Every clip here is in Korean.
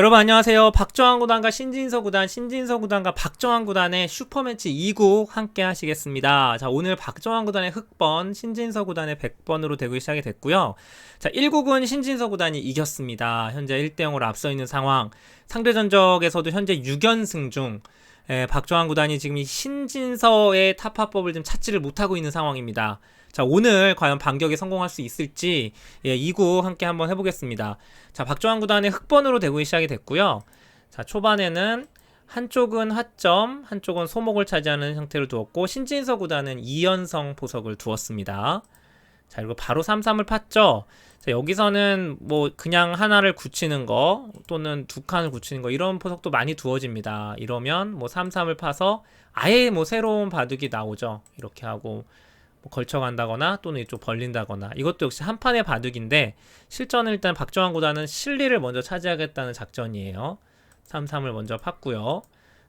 여러분 안녕하세요. 박정환 구단과 신진서 구단, 신진서 구단과 박정환 구단의 슈퍼매치 2국 함께 하시겠습니다. 자, 오늘 박정환 구단의 흑번, 신진서 구단의 100번으로 되고 시작이 됐고요. 자, 1국은 신진서 구단이 이겼습니다. 현재 1대 0으로 앞서 있는 상황. 상대 전적에서도 현재 6연승 중 에, 박정환 구단이 지금 이 신진서의 타파법을 좀 찾지를 못하고 있는 상황입니다. 자, 오늘 과연 반격에 성공할 수 있을지 예, 2구 함께 한번 해보겠습니다. 자, 박정환 구단의 흑번으로 되고 시작이 됐고요. 자, 초반에는 한쪽은 하점, 한쪽은 소목을 차지하는 형태를 두었고 신진서 구단은 2연성 보석을 두었습니다. 자, 그리고 바로 3-3을 팠죠. 자, 여기서는 뭐 그냥 하나를 굳히는 거 또는 두 칸을 굳히는 거 이런 포석도 많이 두어집니다. 이러면 뭐 3-3을 파서 아예 뭐 새로운 바둑이 나오죠. 이렇게 하고 뭐 걸쳐간다거나 또는 이쪽 벌린다거나 이것도 역시 한 판의 바둑인데 실전은 일단 박정환 구단은 실리를 먼저 차지하겠다는 작전이에요. 3-3을 먼저 팠고요.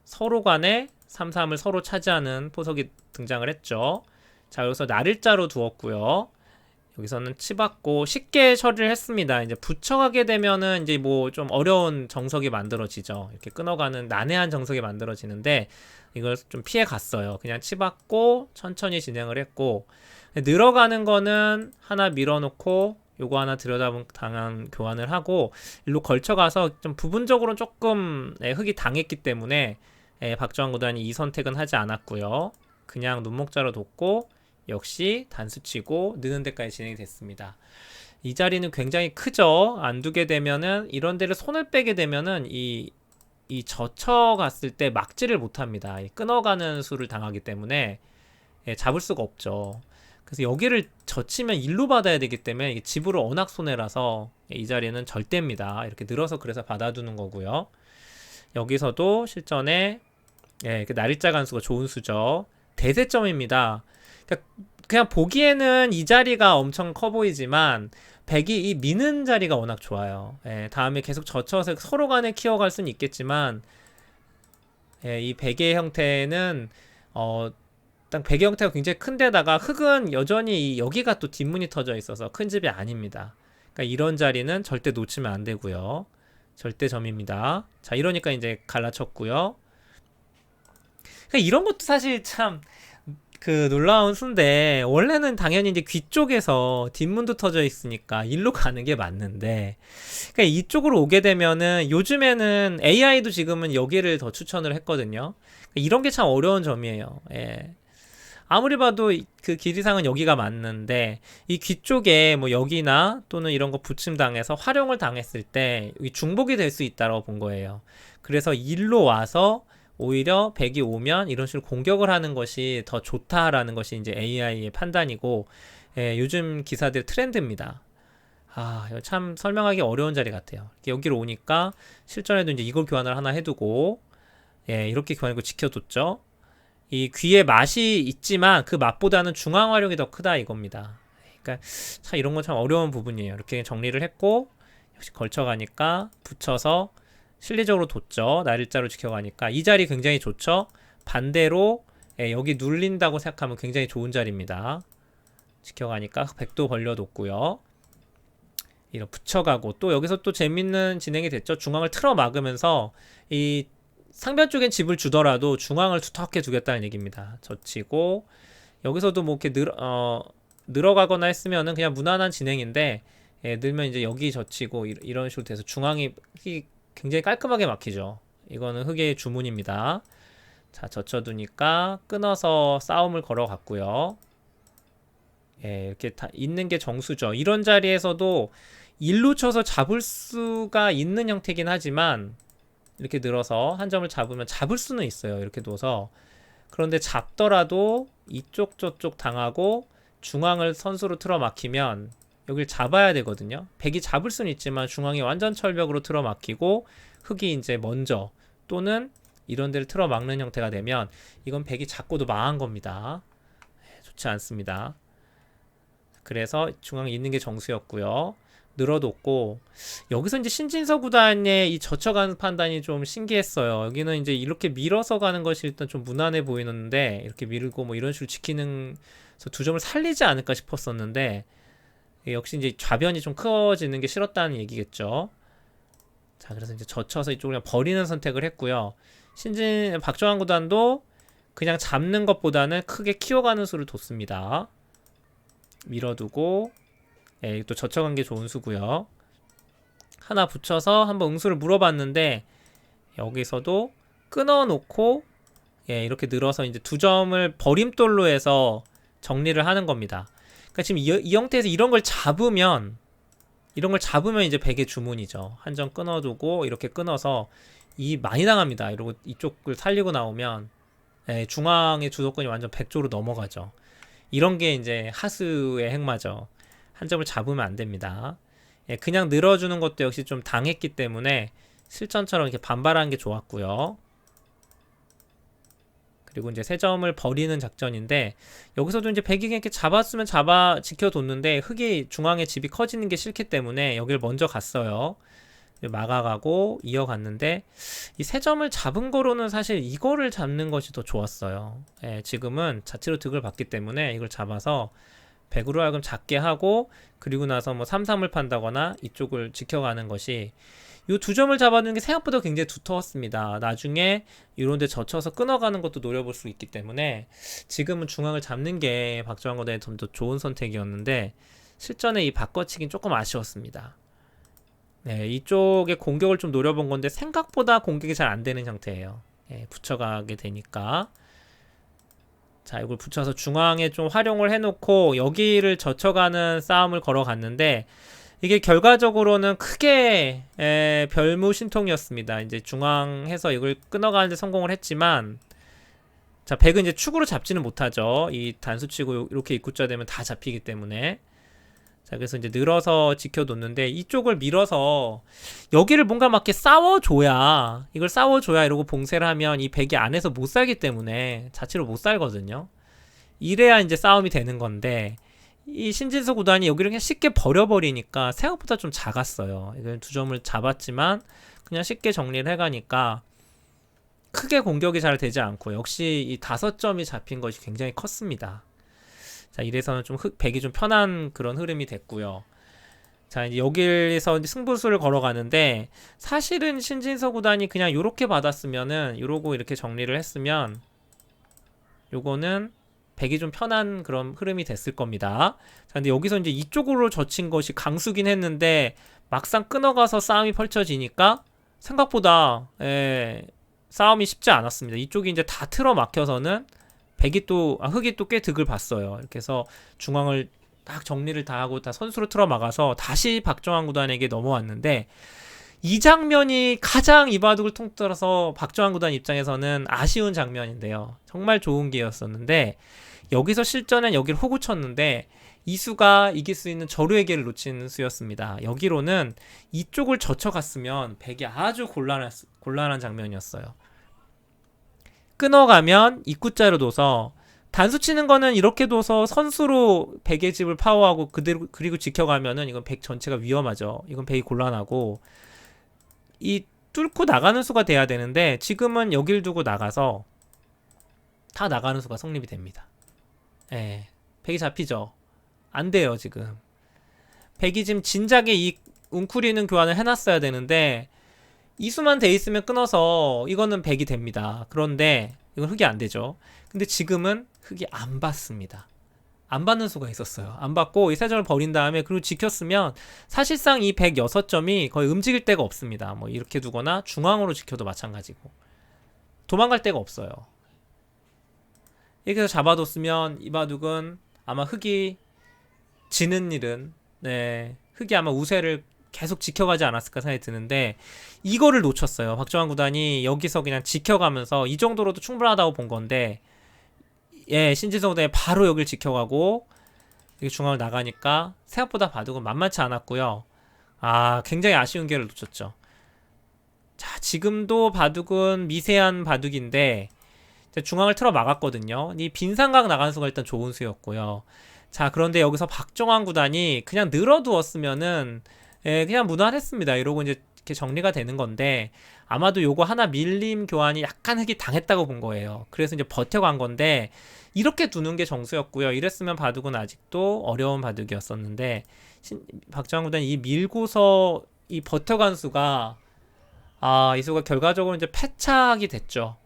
서로 간에 3-3을 서로 차지하는 포석이 등장을 했죠. 자 여기서 날일자로 두었고요. 여기서는 치받고 쉽게 처리를 했습니다. 이제 붙여가게 되면은 이제 뭐 좀 어려운 정석이 만들어지죠. 이렇게 끊어가는 난해한 정석이 만들어지는데 이걸 좀 피해 갔어요. 그냥 치받고 천천히 진행을 했고 늘어가는 거는 하나 밀어놓고 요거 하나 들여다본 당한 교환을 하고 일로 걸쳐가서 좀 부분적으로 조금 네, 흙이 당했기 때문에 예, 박정환 구단이 이 선택은 하지 않았고요. 그냥 눈목자로 뒀고 역시 단수치고 느는 데까지 진행이 됐습니다. 이 자리는 굉장히 크죠. 안 두게 되면은 이런 데를 손을 빼게 되면은 이, 이 젖혀 갔을 때 막지를 못 합니다. 끊어가는 수를 당하기 때문에 예, 잡을 수가 없죠. 그래서 여기를 젖히면 일로 받아야 되기 때문에 집으로 워낙 손해라서 이 자리는 절대입니다. 이렇게 늘어서 그래서 받아두는 거고요. 여기서도 실전에 예, 그 날짜 간수가 좋은 수죠. 대세점입니다. 그러니까 그냥 보기에는 이 자리가 엄청 커 보이지만 백이 이 미는 자리가 워낙 좋아요. 예, 다음에 계속 젖혀서 서로 간에 키워갈 수는 있겠지만 예, 이 백의 형태는 어, 딱 백의 형태가 굉장히 큰데다가 흙은 여전히 여기가 또 뒷문이 터져 있어서 큰 집이 아닙니다. 그러니까 이런 자리는 절대 놓치면 안 되고요. 절대 점입니다. 자, 이러니까 이제 갈라쳤고요. 그러니까 이런 것도 사실 참 그 놀라운 수인데 원래는 당연히 이제 귀 쪽에서 뒷문도 터져 있으니까 일로 가는 게 맞는데 그러니까 이쪽으로 오게 되면은 요즘에는 AI도 지금은 여기를 더 추천을 했거든요. 그러니까 이런 게 참 어려운 점이에요. 예. 아무리 봐도 그 길이상은 여기가 맞는데 이 귀 쪽에 뭐 여기나 또는 이런 거 부침 당해서 활용을 당했을 때 중복이 될 수 있다고 본 거예요. 그래서 일로 와서 오히려 백이 오면 이런 식으로 공격을 하는 것이 더 좋다라는 것이 이제 AI의 판단이고 예, 요즘 기사들 트렌드입니다. 아, 참 설명하기 어려운 자리 같아요. 여기로 오니까 실전에도 이제 이걸 교환을 하나 해두고 예, 이렇게 교환하고 지켜뒀죠. 이 귀의 맛이 있지만 그 맛보다는 중앙 활용이 더 크다 이겁니다. 그러니까 참 이런 건 참 어려운 부분이에요. 이렇게 정리를 했고 역시 걸쳐가니까 붙여서 실리적으로 뒀죠. 날일자로 지켜가니까 이 자리 굉장히 좋죠. 반대로 예, 여기 눌린다고 생각하면 굉장히 좋은 자리입니다. 지켜가니까 백도 벌려뒀고요. 이런 붙여가고 또 여기서 또 재밌는 진행이 됐죠. 중앙을 틀어 막으면서 이 상변 쪽엔 집을 주더라도 중앙을 두텁게 두겠다는 얘기입니다. 젖히고 여기서도 뭐 이렇게 늘, 어, 늘어가거나 했으면은 그냥 무난한 진행인데 예, 늘면 이제 여기 젖히고 이, 이런 식으로 돼서 중앙이 굉장히 깔끔하게 막히죠. 이거는 흙의 주문입니다. 자, 젖혀두니까 끊어서 싸움을 걸어갔고요. 예, 이렇게 다 있는 게 정수죠. 이런 자리에서도 일로 쳐서 잡을 수가 있는 형태긴 하지만 이렇게 늘어서 한 점을 잡으면 잡을 수는 있어요. 이렇게 둬서 그런데 잡더라도 이쪽 저쪽 당하고 중앙을 선수로 틀어 막히면 여길 잡아야 되거든요. 백이 잡을 수는 있지만 중앙이 완전 철벽으로 틀어 막히고 흙이 이제 먼저 또는 이런 데를 틀어 막는 형태가 되면 이건 백이 잡고도 망한 겁니다. 네, 좋지 않습니다. 그래서 중앙에 있는 게 정수였고요. 늘어뒀고 여기서 이제 신진서 구단의 이 젖혀가는 판단이 좀 신기했어요. 여기는 이제 이렇게 밀어서 가는 것이 일단 좀 무난해 보이는데 이렇게 밀고 뭐 이런 식으로 지키는 두 점을 살리지 않을까 싶었었는데 역시 이제 좌변이 좀 커지는 게 싫었다는 얘기겠죠. 자, 그래서 이제 젖혀서 이쪽을 그냥 버리는 선택을 했고요. 신진 박정환 구단도 그냥 잡는 것보다는 크게 키워가는 수를 뒀습니다. 밀어두고 예, 또 젖혀간 게 좋은 수고요. 하나 붙여서 한번 응수를 물어봤는데 여기서도 끊어놓고 예, 이렇게 늘어서 이제 두 점을 버림돌로 해서 정리를 하는 겁니다. 그러니까 지금 이, 이 형태에서 이런 걸 잡으면 이런 걸 잡으면 이제 백의 주문이죠. 한점 끊어두고 이렇게 끊어서 이 많이 당합니다. 이러고 이쪽을 살리고 나오면 예, 중앙의 주도권이 완전 백조로 넘어가죠. 이런 게 이제 하수의 행마죠. 한 점을 잡으면 안 됩니다. 예, 그냥 늘어주는 것도 역시 좀 당했기 때문에 실전처럼 이렇게 반발하는 게 좋았고요. 그리고 이제 세 점을 버리는 작전인데 여기서도 이제 백이 이렇게 잡았으면 잡아 지켜뒀는데 흙이 중앙에 집이 커지는 게 싫기 때문에 여기를 먼저 갔어요. 막아가고 이어갔는데 이 세 점을 잡은 거로는 사실 이거를 잡는 것이 더 좋았어요. 예, 지금은 자체로 득을 받기 때문에 이걸 잡아서 100으로 하여금 작게 하고 그리고 나서 뭐 3, 3을 판다거나 이쪽을 지켜가는 것이 이 두 점을 잡아두는 게 생각보다 굉장히 두터웠습니다. 나중에 이런 데 젖혀서 끊어가는 것도 노려볼 수 있기 때문에 지금은 중앙을 잡는 게 박정환 거대의 좀더 좋은 선택이었는데 실전에 이 바꿔치긴 조금 아쉬웠습니다. 네, 이쪽에 공격을 좀 노려본 건데 생각보다 공격이 잘 안 되는 형태예요. 예, 붙여가게 되니까 자 이걸 붙여서 중앙에 좀 활용을 해놓고 여기를 젖혀가는 싸움을 걸어갔는데 이게 결과적으로는 크게 에, 별무신통이었습니다. 이제 중앙에서 이걸 끊어가는데 성공을 했지만 자 백은 이제 축으로 잡지는 못하죠. 이 단수치고 이렇게 입구자 되면 다 잡히기 때문에 자 그래서 이제 늘어서 지켜뒀는데 이쪽을 밀어서 여기를 뭔가 막 이렇게 싸워줘야 이걸 싸워줘야 이러고 봉쇄를 하면 이 백이 안에서 못 살기 때문에 자체로 못 살거든요. 이래야 이제 싸움이 되는 건데 이 신진서 구단이 여기를 그냥 쉽게 버려버리니까 생각보다 좀 작았어요. 이걸 두 점을 잡았지만 그냥 쉽게 정리를 해가니까 크게 공격이 잘 되지 않고 역시 이 다섯 점이 잡힌 것이 굉장히 컸습니다. 자 이래서는 좀 흑, 백이 좀 편한 그런 흐름이 됐고요. 자 이제 여기에서 이제 승부수를 걸어가는데 사실은 신진서 구단이 그냥 요렇게 받았으면은 요러고 이렇게 정리를 했으면 요거는 백이 좀 편한 그런 흐름이 됐을 겁니다. 자, 근데 여기서 이제 이쪽으로 젖힌 것이 강수긴 했는데 막상 끊어가서 싸움이 펼쳐지니까 생각보다 예, 싸움이 쉽지 않았습니다. 이쪽이 이제 다 틀어 막혀서는 백이 또 아, 흑이 또 꽤 득을 봤어요. 이렇게 해서 중앙을 딱 정리를 다 하고 다 선수로 틀어 막아서 다시 박정환 구단에게 넘어왔는데 이 장면이 가장 이바둑을 통틀어서 박정환 구단 입장에서는 아쉬운 장면인데요. 정말 좋은 기회였었는데 여기서 실전엔 여기를 호구 쳤는데 이 수가 이길 수 있는 저루의 기회를 놓친 수였습니다. 여기로는 이쪽을 젖혀갔으면 백이 아주 곤란한, 곤란한 장면이었어요. 끊어가면 입구자로 둬서 단수 치는 거는 이렇게 둬서 선수로 백의 집을 파워하고 그대로 그리고 지켜가면은 이건 백 전체가 위험하죠. 이건 백이 곤란하고 이 뚫고 나가는 수가 돼야 되는데 지금은 여길 두고 나가서 다 나가는 수가 성립이 됩니다. 예. 백이 잡히죠. 안 돼요, 지금. 백이 지금 진작에 이 웅크리는 교환을 해놨어야 되는데 이수만 돼 있으면 끊어서 이거는 백이 됩니다. 그런데 이건 흑이 안 되죠. 근데 지금은 흑이 안 받습니다. 안 받는 수가 있었어요. 안 받고 이 세 점을 버린 다음에 그리고 지켰으면 사실상 이 106점이 거의 움직일 데가 없습니다. 뭐 이렇게 두거나 중앙으로 지켜도 마찬가지고 도망갈 데가 없어요. 이렇게 해서 잡아뒀으면 이 바둑은 아마 흑이 지는 일은 네 흑이 아마 우세를 계속 지켜가지 않았을까 생각이 드는데 이거를 놓쳤어요. 박정환 구단이 여기서 그냥 지켜가면서 이 정도로도 충분하다고 본 건데 예, 신지성 구단이 바로 여길 지켜가고 이게 중앙을 나가니까 생각보다 바둑은 만만치 않았고요. 아, 굉장히 아쉬운 기회를 놓쳤죠. 자, 지금도 바둑은 미세한 바둑인데 중앙을 틀어 막았거든요. 이 빈상각 나가는 수가 일단 좋은 수였고요. 자, 그런데 여기서 박정환 구단이 그냥 늘어두었으면은 예, 그냥 무난했습니다. 이러고 이제 이렇게 정리가 되는 건데 아마도 요거 하나 밀림 교환이 약간 흑이 당했다고 본 거예요. 그래서 이제 버텨간 건데 이렇게 두는 게 정수였고요. 이랬으면 바둑은 아직도 어려운 바둑이었었는데 신, 박정환 구단이 이 밀고서 이 버텨간 수가 아, 이 수가 결과적으로 이제 패착이 됐죠.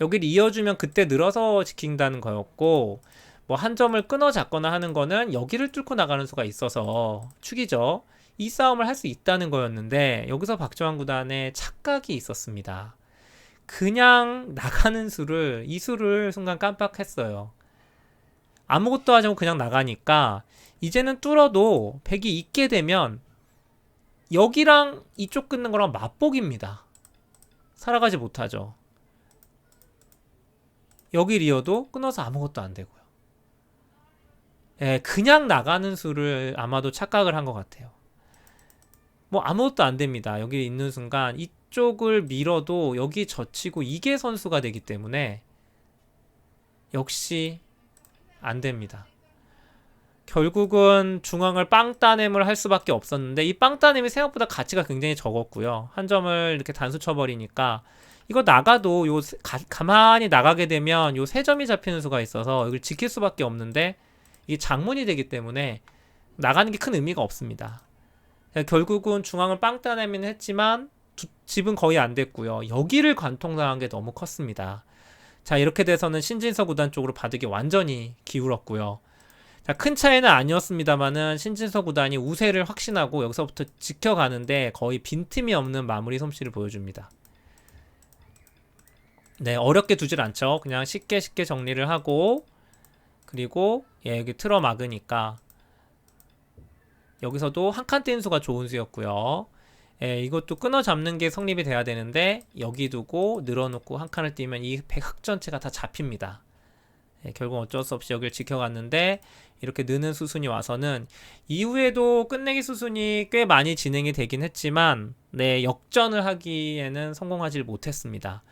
여기를 이어주면 그때 늘어서 지킨다는 거였고, 뭐 한 점을 끊어 잡거나 하는 거는 여기를 뚫고 나가는 수가 있어서 축이죠. 이 싸움을 할 수 있다는 거였는데, 여기서 박정환 구단의 착각이 있었습니다. 그냥 나가는 수를, 이 수를 순간 깜빡했어요. 아무것도 하지 않고 그냥 나가니까, 이제는 뚫어도 백이 있게 되면 여기랑 이쪽 끊는 거랑 맛복입니다. 살아가지 못하죠. 여기 리어도 끊어서 아무것도 안 되고요. 예, 그냥 나가는 수를 아마도 착각을 한 것 같아요. 뭐 아무것도 안 됩니다. 여기 있는 순간 이쪽을 밀어도 여기 젖히고 이게 선수가 되기 때문에 역시 안 됩니다. 결국은 중앙을 빵 따냄을 할 수밖에 없었는데 이 빵 따냄이 생각보다 가치가 굉장히 적었고요. 한 점을 이렇게 단수 쳐버리니까 이거 나가도 요 세- 가, 가만히 나가게 되면 요 세 점이 잡히는 수가 있어서 이걸 지킬 수밖에 없는데 이게 장문이 되기 때문에 나가는 게 큰 의미가 없습니다. 결국은 중앙을 빵 따내긴 했지만 두- 집은 거의 안 됐고요. 여기를 관통당한 게 너무 컸습니다. 자 이렇게 돼서는 신진서 구단 쪽으로 바둑이 완전히 기울었고요. 자, 큰 차이는 아니었습니다만은 신진서 구단이 우세를 확신하고 여기서부터 지켜가는데 거의 빈틈이 없는 마무리 솜씨를 보여줍니다. 네, 어렵게 두질 않죠. 그냥 쉽게 쉽게 정리를 하고 그리고 예, 여기 틀어 막으니까 여기서도 한칸뛴 수가 좋은 수였고요. 예, 이것도 끊어 잡는 게 성립이 돼야 되는데 여기 두고 늘어놓고 한 칸을 띄면 이 백흑 전체가 다 잡힙니다. 예, 결국 어쩔 수 없이 여기를 지켜갔는데 이렇게 느는 수순이 와서는 이후에도 끝내기 수순이 꽤 많이 진행이 되긴 했지만 네 역전을 하기에는 성공하지 못했습니다.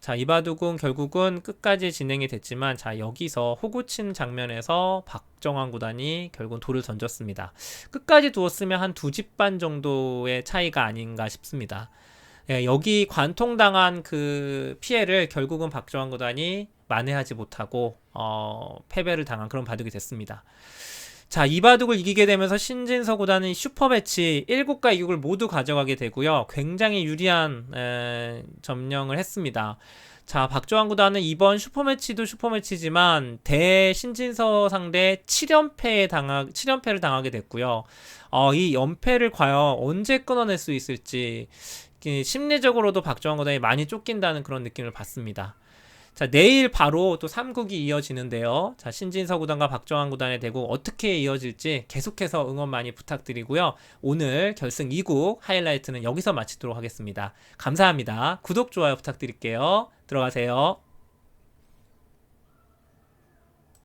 자 이바둑은 결국은 끝까지 진행이 됐지만 자 여기서 호구친 장면에서 박정환 구단이 결국은 돌을 던졌습니다. 끝까지 두었으면 한 두 집 반 정도의 차이가 아닌가 싶습니다. 예, 여기 관통당한 그 피해를 결국은 박정환 구단이 만회하지 못하고 어, 패배를 당한 그런 바둑이 됐습니다. 자, 이 바둑을 이기게 되면서 신진서 구단은 슈퍼매치 1국과 2국을 모두 가져가게 되고요. 굉장히 유리한 에, 점령을 했습니다. 자, 박조환 구단은 이번 슈퍼매치도 슈퍼매치지만 대 신진서 상대 7연패에 당하 7연패를 당하게 됐고요. 어, 이 연패를 과연 언제 끊어낼 수 있을지 이 심리적으로도 박조환 구단이 많이 쫓긴다는 그런 느낌을 받습니다. 자, 내일 바로 또 3국이 이어지는데요. 자, 신진서 구단과 박정환 구단의 대국 어떻게 이어질지 계속해서 응원 많이 부탁드리고요. 오늘 결승 2국 하이라이트는 여기서 마치도록 하겠습니다. 감사합니다. 구독, 좋아요 부탁드릴게요. 들어가세요.